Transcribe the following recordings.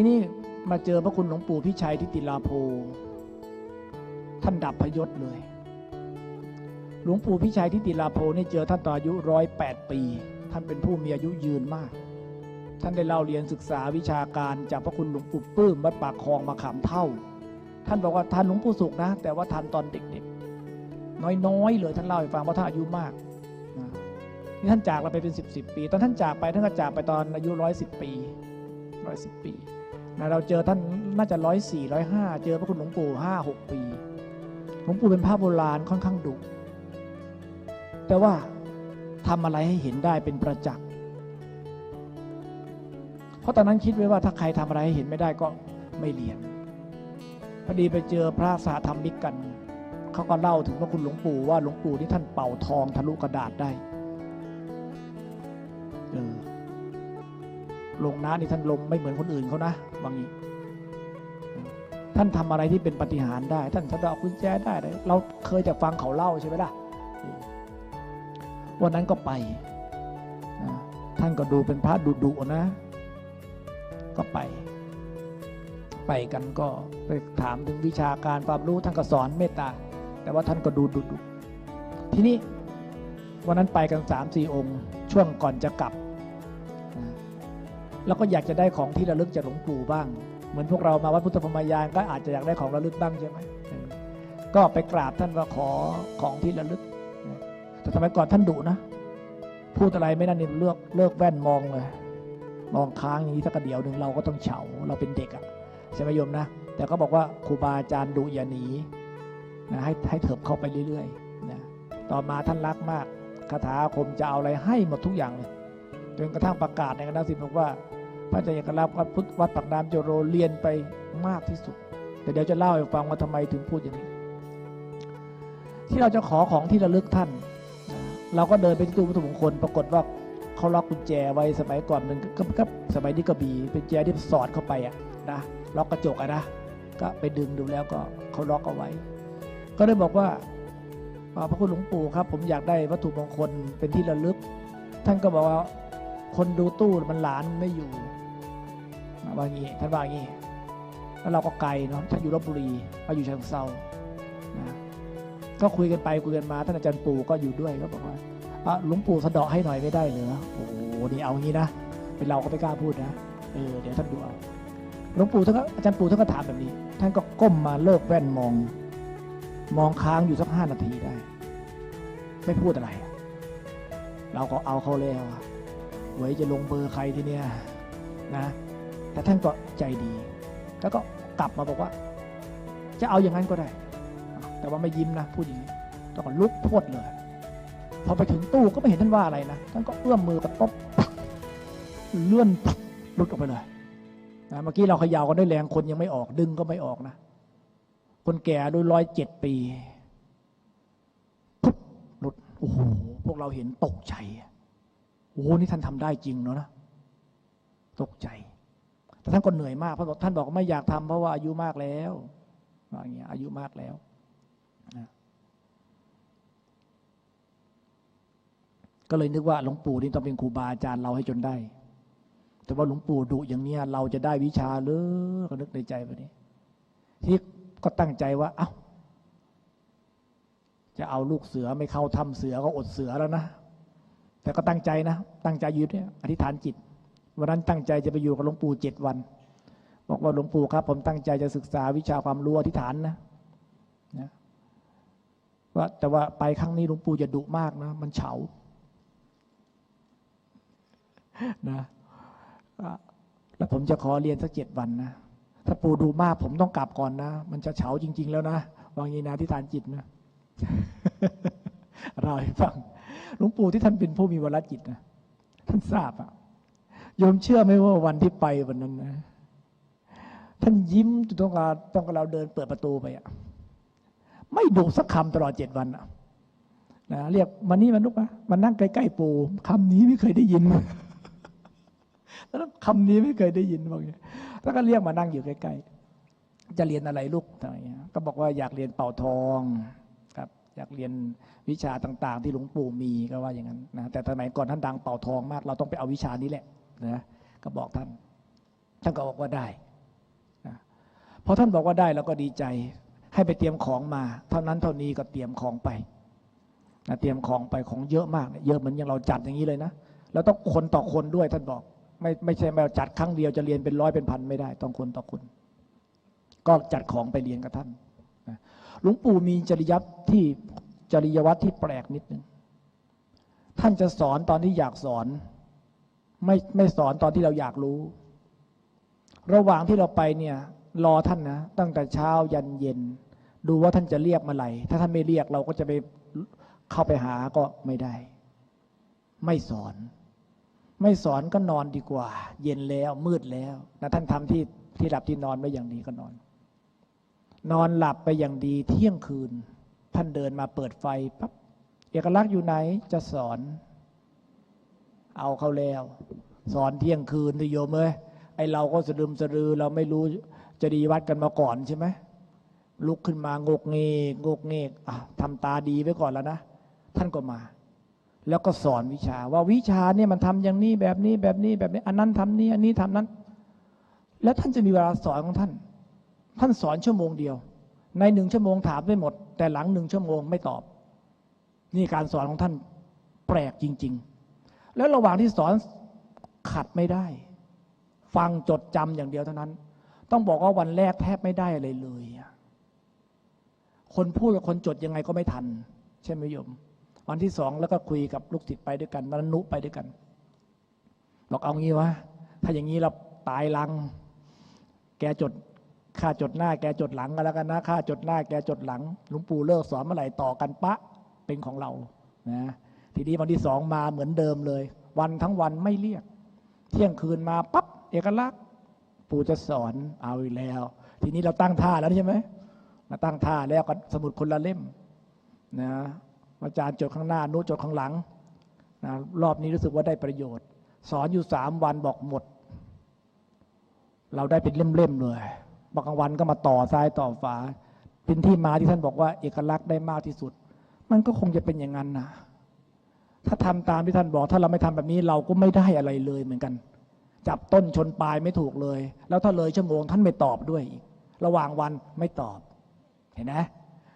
ทีนี้มาเจอพระคุณหลวงปู่พิชัยทิติลาโภท่านดับพยศเลย หลวงปู่พิชัยทิติลาโภนี่เจอท่านตอนอายุร้อยแปดปี ท่านเป็นผู้มีอายุยืนมาก ท่านได้เล่าเรียนศึกษาวิชาการจากพระคุณหลวงปู่ปื้มวัดปากคลองมาขามเท่า ท่านบอกว่าท่านหลวงปู่สุขนะ แต่ว่าท่านตอนเด็กๆ น้อยๆเลยท่านเล่าให้ฟังว่าท่านอายุมากนี่ท่านจากเราไปเป็นสิบสิบปี ตอนท่านจากไปท่านก็จากไปตอนอายุร้อยสิบปีร้อยสิบปี นะเราเจอท่านน่าจะร้อยสี่ร้อยห้าเจอพระคุณหลวงปู่ห้าหกปี หลวงปู่เป็นพระโบราณค่อนข้างดุแต่ว่าทำอะไรให้เห็นได้เป็นประจักษ์ เพราะตอนนั้นคิดไว้ว่าถ้าใครทำอะไรให้เห็นไม่ได้ก็ไม่เรียน พอดีไปเจอพระสาธรรมิกกัน เขาก็เล่าถึงว่าคุณหลวงปู่ว่าหลวงปู่ที่ท่านเป่าทองทะลุกระดาษได้ เออ ลงน้ำนี่ท่านลงไม่เหมือนคนอื่นเขานะบางทีท่านทำอะไรที่เป็นปฏิหารได้ ท่านสะดอกกุญแจได้เลยเราเคยจะฟังเขาเล่าใช่ไหมล่ะวันนั้นก็ไปท่านก็ดูเป็นพระดุๆนะ ก็ไป ไปกันก็ไปถามถึงวิชาการความรู้ท่านก็สอนเมตตา แต่ว่าท่านก็ดูดุดุทีนี้วันนั้นไปกันสามสี่องค์ ช่วงก่อนจะกลับ แล้วก็อยากจะได้ของที่ระลึกจากหลวงปู่บ้าง เหมือนพวกเรามาวัดพุทธพรหมยานก็อาจจะอยากได้ของระลึกบ้างใช่ไหมก็ไปกราบท่านว่าขอของที่ระลึก แต่สมัยก่อนท่านดุนะ พูดอะไรไม่นั่นนี่เลือกเลิกแว่นมองเลย มองค้างอย่างนี้สักเดียวหนึ่งเราก็ต้องเฉาเราเป็นเด็กอะใช่ไหมโยมนะ แต่ก็บอกว่าครูบาอาจารย์ดุอย่าหนีนะให้ให้เถิบเข้าไปเรื่อยๆนะต่อมาท่านรักมากคาถาคมจะเอาอะไรให้หมดทุกอย่างเลย จนกระทั่งประกาศในคณะสิทธิ์บอกว่า พระอาจารย์เอกลักษณ์วัดพุทธวัดปากน้ำโจโรเรียนไปมากที่สุด แต่เดี๋ยวจะเล่าให้ฟังว่าทำไมถึงพูดอย่างนี้ ที่เราจะขอของที่ระลึกท่าน เราก็เดินไปที่ตู้วัตถุมงคลปรากฏว่าเขาล็อกกุญแจไว้สมัยก่อนมันก็ก็สมัยนี้ก็บีเป็นแจที่สอดเข้าไปอะนะล็อกกระจกอะนะก็ไปดึงดูแล้วก็เขาล็อกเอาไว้ ก็เลยบอกว่าพระคุณหลวงปู่ครับ ผมอยากได้วัตถุมงคลเป็นที่ระลึก ท่านก็บอกว่า คนดูตู้มันหลานไม่อยู่ว่างี้ท่านว่างี้แล้วเราก็ไกลเนาะท่านอยู่ลบบุรีเราอยู่เชียงเซานะก็คุยกันไปคุยกันมาท่านอาจารย์ปู่ก็อยู่ด้วยก็บอกว่าอะหลวงปู่สะเดาะให้หน่อยไม่ได้เหรอโอ้โหนี่เอางี้นะเป็นเราก็ไม่กล้าพูดนะเออเดี๋ยวท่านดูเอาหลวงปู่ท่านก็อาจารย์ปู่ท่านก็ถามแบบนี้ ท่านก็ก้มมาเลิกแว่นมอง มองค้างอยู่สักห้านาทีได้ ไม่พูดอะไร เราก็เอาเขาแล้ว ไว้จะลงเบอร์ใครทีเนี้ยนะแต่ท่านก็ใจดี แล้วก็กลับมาบอกว่า จะเอาอย่างนั้นก็ได้ แต่ว่าไม่ยิ้มนะพูดอย่างนี้แล้วก็ลุกพวดเลยพอไปถึงตู้ก็ไม่เห็นท่านว่าอะไรนะท่านก็เอื้อมมือกระตบเลื่อนลุดออกไปเลยนะเมื่อกี้เราเขย่ากันด้วยแรงคนยังไม่ออกดึงก็ไม่ออกนะ คนแก่ด้วยร้อยเจ็ดปีปุ๊บหลุดโอ้โหพวกเราเห็นตกใจ โอ้โหนี่ท่านทำได้จริงเนาะนะตกใจ แต่ท่านก็เหนื่อยมากเพราะท่านบอกไม่อยากทำเพราะว่าอายุมากแล้วอย่างเงี้ยอายุมากแล้วนะก็เลยนึกว่าหลวงปู่นี่ต้องเป็นครูบาอาจารย์เราให้จนได้ แต่ว่าหลวงปู่ดุอย่างเนี้ยเราจะได้วิชาหรือก็นึกในใจแบบนี้ ที่ก็ตั้งใจว่า เอ้า จะเอาลูกเสือไม่เข้าทำเสือก็อดเสือแล้วนะ แต่ก็ตั้งใจนะ ตั้งใจอยู่เนี่ยอธิษฐานจิต วันนั้นตั้งใจจะไปอยู่กับหลวงปู่เจ็ดวัน บอกว่าหลวงปู่ครับ ผมตั้งใจจะศึกษาวิชาความรู้อธิษฐานนะนะว่าแต่ว่าไปครั้งนี้หลวงปู่จะดุมากนะ มันเฉานะแล้วผมจะขอเรียนสักเจ็ดวันนะ ถ้าปู่ดูมากผมต้องกลับก่อนนะ มันจะเฉาจริง ๆ แล้วนะวางยีนาที่ฐานจิตนะเราให้ฟัง หลวงปู่ที่ท่านเป็นผู้มีวรจิตนะท่านทราบอะโยมเชื่อไหมว่าวันที่ไปวันนั้นนะท่านยิ้มต้องการต้องการเราเดินเปิดประตูไปอะไม่ดุสักคำตลอดเจ็ดวันอะนะเรียกมานี่มานุกมามานั่งใกล้ๆปู่คำนี้ไม่เคยได้ยินแล้วคำนี้ไม่เคยได้ยินบอกอย่างนี้แล้วก็เรียกมานั่งอยู่ใกล้ๆจะเรียนอะไรลูกอะไรเงี้ยก็บอกว่าอยากเรียนเป่าทอง อยากเรียนวิชาต่างๆ ที่หลวงปู่มีก็ว่าอย่างนั้นนะแต่สมัยก่อนท่านดังเป่าทองมาก เราต้องไปเอาวิชานี้แหละนะก็บอกท่าน ท่านก็บอกว่าได้พอท่านบอกว่าได้เราก็ดีใจ ให้ไปเตรียมของมา เท่านั้นเท่านี้ก็เตรียมของไปนะเตรียมของไปของเยอะมากเนี่ยเยอะเหมือนอย่างเราจัดอย่างนี้เลยนะแล้วต้องคนต่อคนด้วยท่านบอก ไม่ไม่ใช่มาจัดครั้งเดียวจะเรียนเป็นร้อยเป็นพันไม่ได้ ต้องคนต่อคน ก็จัดของไปเรียนกับท่าน หลวงปู่มีจริยวัตรที่จริยวัตรที่แปลกนิดนึงท่านจะสอนตอนที่อยากสอน ไม่ไม่สอนตอนที่เราอยากรู้ ระหว่างที่เราไปเนี่ย รอท่านนะตั้งแต่เช้ายันเย็น ดูว่าท่านจะเรียกเมื่อไหร่ถ้าท่านไม่เรียกเราก็จะไปเข้าไปหาก็ไม่ได้ ไม่สอน ไม่สอนก็นอนดีกว่า เย็นแล้วมืดแล้วนะท่านทำที่ที่หลับที่นอนไว้อย่างดีก็นอน นอนหลับไปอย่างดีเที่ยงคืน ท่านเดินมาเปิดไฟปั๊บเอกลักษณ์อยู่ไหนจะสอน เอาเขาแล้ว สอนเที่ยงคืนนิโยมเอ้ยไอเราก็สะดึมสะดือ เราไม่รู้จะดีวัดกันมาก่อนใช่ไหมลุกขึ้นมางกเงกงกเงกอะทำตาดีไว้ก่อนแล้วนะ ท่านก็มา แล้วก็สอนวิชาว่าวิชาเนี่ยมันทำอย่างนี้แบบนี้แบบนี้แบบนี้ อันนั้นทำนี้ อันนี้ทำนั้น แล้วท่านจะมีเวลาสอนของท่าน ท่านสอนชั่วโมงเดียว ในหนึ่งชั่วโมงถามได้หมด แต่หลังหนึ่งชั่วโมงไม่ตอบ นี่การสอนของท่านแปลกจริง ๆ แล้วระหว่างที่สอนขัดไม่ได้ ฟังจดจำอย่างเดียวเท่านั้น ต้องบอกว่าวันแรกแทบไม่ได้อะไรเลยคนพูดกับคนจดยังไงก็ไม่ทัน ใช่ไหมโยม วันที่สองแล้วก็คุยกับลูกศิษย์ไปด้วยกันวันนั้นนุไปด้วยกันบอกเอางี้วะถ้าอย่างนี้เราตายลัง แกจด ข้าจดหน้าแกจดหลังกันแล้วกันนะข้าจดหน้าแกจดหลังหลวงปู่เลิกสอนเมื่อไหร่ต่อกันปะเป็นของเรานะทีนี้วันที่สองมาเหมือนเดิมเลย วันทั้งวันไม่เรียก เที่ยงคืนมาปั๊บเอกลักษณ์ปู่จะสอนเอาอีกแล้ว ทีนี้เราตั้งท่าแล้วใช่ไหมมาตั้งท่าแล้วก็สมุดคนละเล่มนะอาจารย์จดข้างหน้านุจดข้างหลังนะรอบนี้รู้สึกว่าได้ประโยชน์ สอนอยู่สามวันบอกหมด เราได้เป็นเล่มๆเลย บางวันก็มาต่อซ้ายต่อฝา เป็นที่มาที่ท่านบอกว่าเอกลักษณ์ได้มากที่สุด มันก็คงจะเป็นอย่างนั้นนะถ้าทำตามที่ท่านบอก ถ้าเราไม่ทำแบบนี้เราก็ไม่ได้อะไรเลยเหมือนกัน จับต้นชนปลายไม่ถูกเลย แล้วถ้าเลยชั่วโมงท่านไม่ตอบด้วยอีกระหว่างวันไม่ตอบ เห็นไหม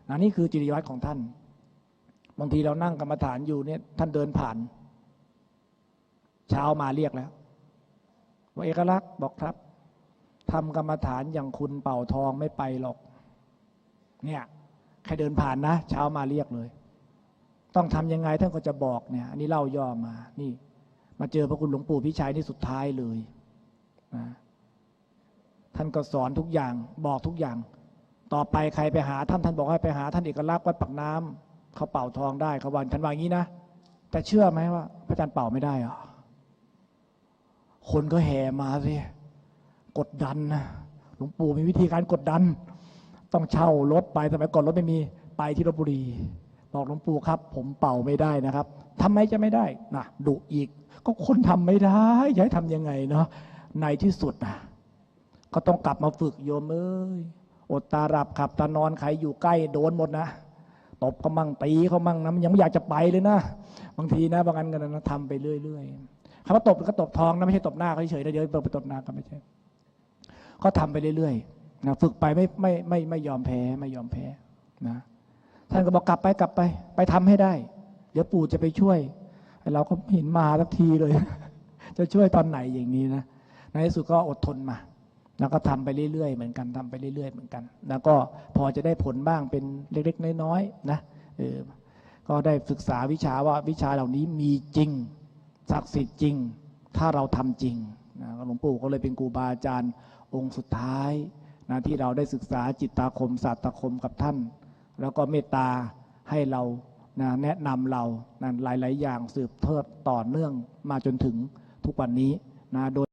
นะนี่คือจริยวัตรของท่าน บางทีเรานั่งกรรมฐานอยู่เนี่ย ท่านเดินผ่าน เช้ามาเรียกแล้วว่าเอกลักษณ์บอกครับ ทำกรรมฐานอย่างคุณเป่าทองไม่ไปหรอก เนี่ยใครเดินผ่านนะ เช้ามาเรียกเลย ต้องทำยังไงท่านก็จะบอกเนี่ย อันนี้เล่าย่อมา นี่ มาเจอพระคุณหลวงปู่พิชัยนี่สุดท้ายเลยนะท่านก็สอนทุกอย่างบอกทุกอย่าง ต่อไปใครไปหาท่านท่านบอกให้ไปหาท่านเอกลักษณ์วัดปักน้ำเขาเป่าทองได้เขาวันท่านว่าอย่างนี้นะแต่เชื่อไหมว่า พระอาจารย์เป่าไม่ได้หรอคนก็แห่มาสิ กดดันนะหลวงปู่มีวิธีการกดดัน ต้องเช่ารถไปสมัยก่อนรถไม่มีไปที่ลบบุรี บอกหลวงปู่ครับ ผมเป่าไม่ได้นะครับทำไมจะไม่ได้นะดุอีก ก็คนทำไม่ได้จะให้ทำยังไงเนาะในที่สุดนะก็ต้องกลับมาฝึกโยมเอ้ยอดตาหลับขับตานอนใครอยู่ใกล้โดนหมดนะตบเขามั่งตีเขามั่งนะมันยังไม่อยากจะไปเลยนะบางทีนะบางอันกันนะทำไปเรื่อยๆคำว่าตบก็ตบทองนะไม่ใช่ตบหน้าเขาเฉยๆนะเดี๋ยวไปตบหน้าก็ไม่ใช่ ก็ทำไปเรื่อยๆนะฝึกไปไม่ไม่ไม่ไม่ยอมแพ้ไม่ยอมแพ้นะท่านก็บอกกลับไปกลับไป ไปทำให้ได้ เดี๋ยวปู่จะไปช่วย เราก็เห็นมาสักทีเลย จะช่วยตอนไหนอย่างนี้นะในที่สุดก็อดทนมา แล้วก็ทำไปเรื่อยๆ เหมือนกันทำไปเรื่อยๆ เหมือนกัน แล้วก็พอจะได้ผลบ้างเป็นเล็กๆ น้อยๆนะเออก็ได้ศึกษาวิชาว่าวิชาเหล่านี้มีจริงศักดิ์สิทธิ์จริง ถ้าเราทำจริง นะหลวงปู่ก็เลยเป็นครูบาอาจารย์องค์สุดท้ายนะที่เราได้ศึกษาจิตตาคมศาสตาคมกับท่าน แล้วก็เมตตาให้เรานะแนะนำเรานะหลาย ๆ อย่างสืบเทอดต่อเนื่องมาจนถึงทุกวันนี้นะโดย